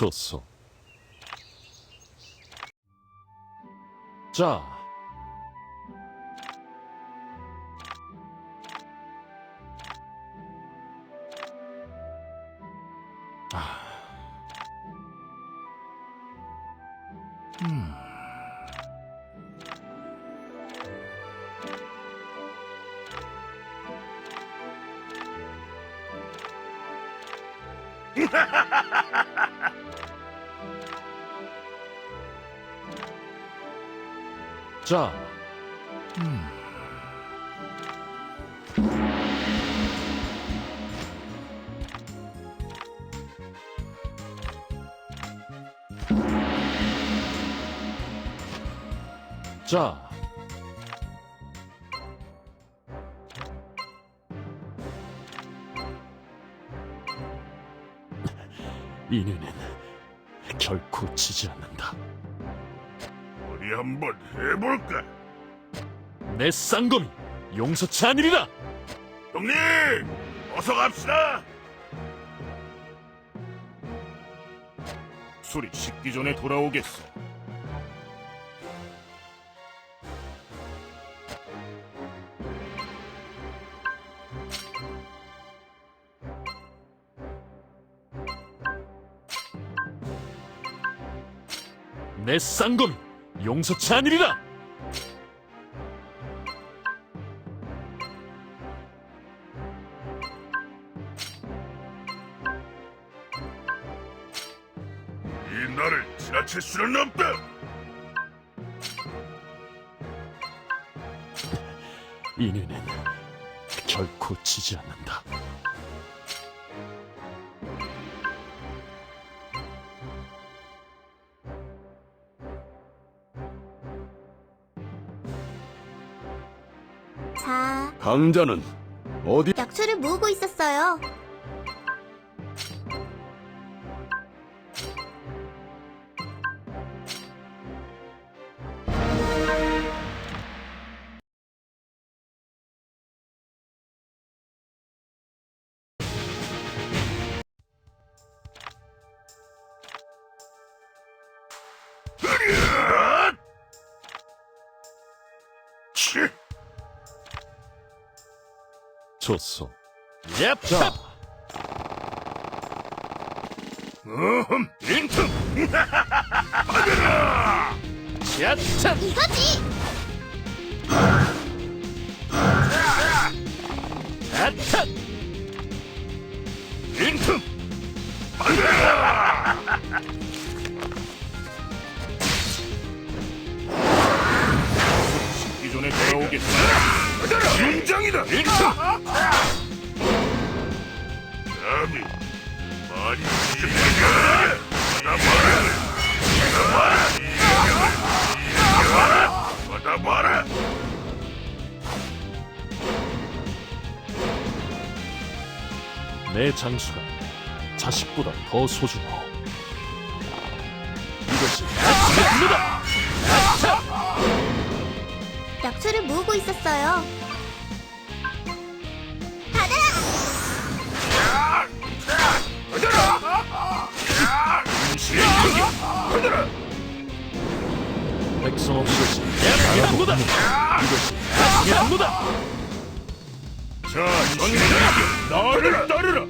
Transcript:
좋소. 자, 자. 자. 인연은 결코 지지 않는다. 우리 한번 해볼까? 내 쌍검이 용서치 않으리라! 형님, 어서 갑시다. 술이 식기 전에 돌아오겠어. 내 쌍검이 용서치 않으리라! 이 나를 지나칠 수는 없다. 인연은 결코 지지 않는다. 자, 강자는 어디 약초를 모으고 있었어요. 치, 좋소. 예, 자, 어흠, 인틈. 야차! 이거지! 야차! 인틈. 식기 전에 돌아오겠어. 심장이다. 인틈. 감히 많이 시키냐? 받아봐라. 받아봐라. 받아봐라. 내 장수가 자식보다 더 소중하오. 이것이 야차입니다! 약초를 모으고 있었어요. 백성 없이 이것이 야무다! 이것이 야무다! 자, 전쟁이여 나를 따르라.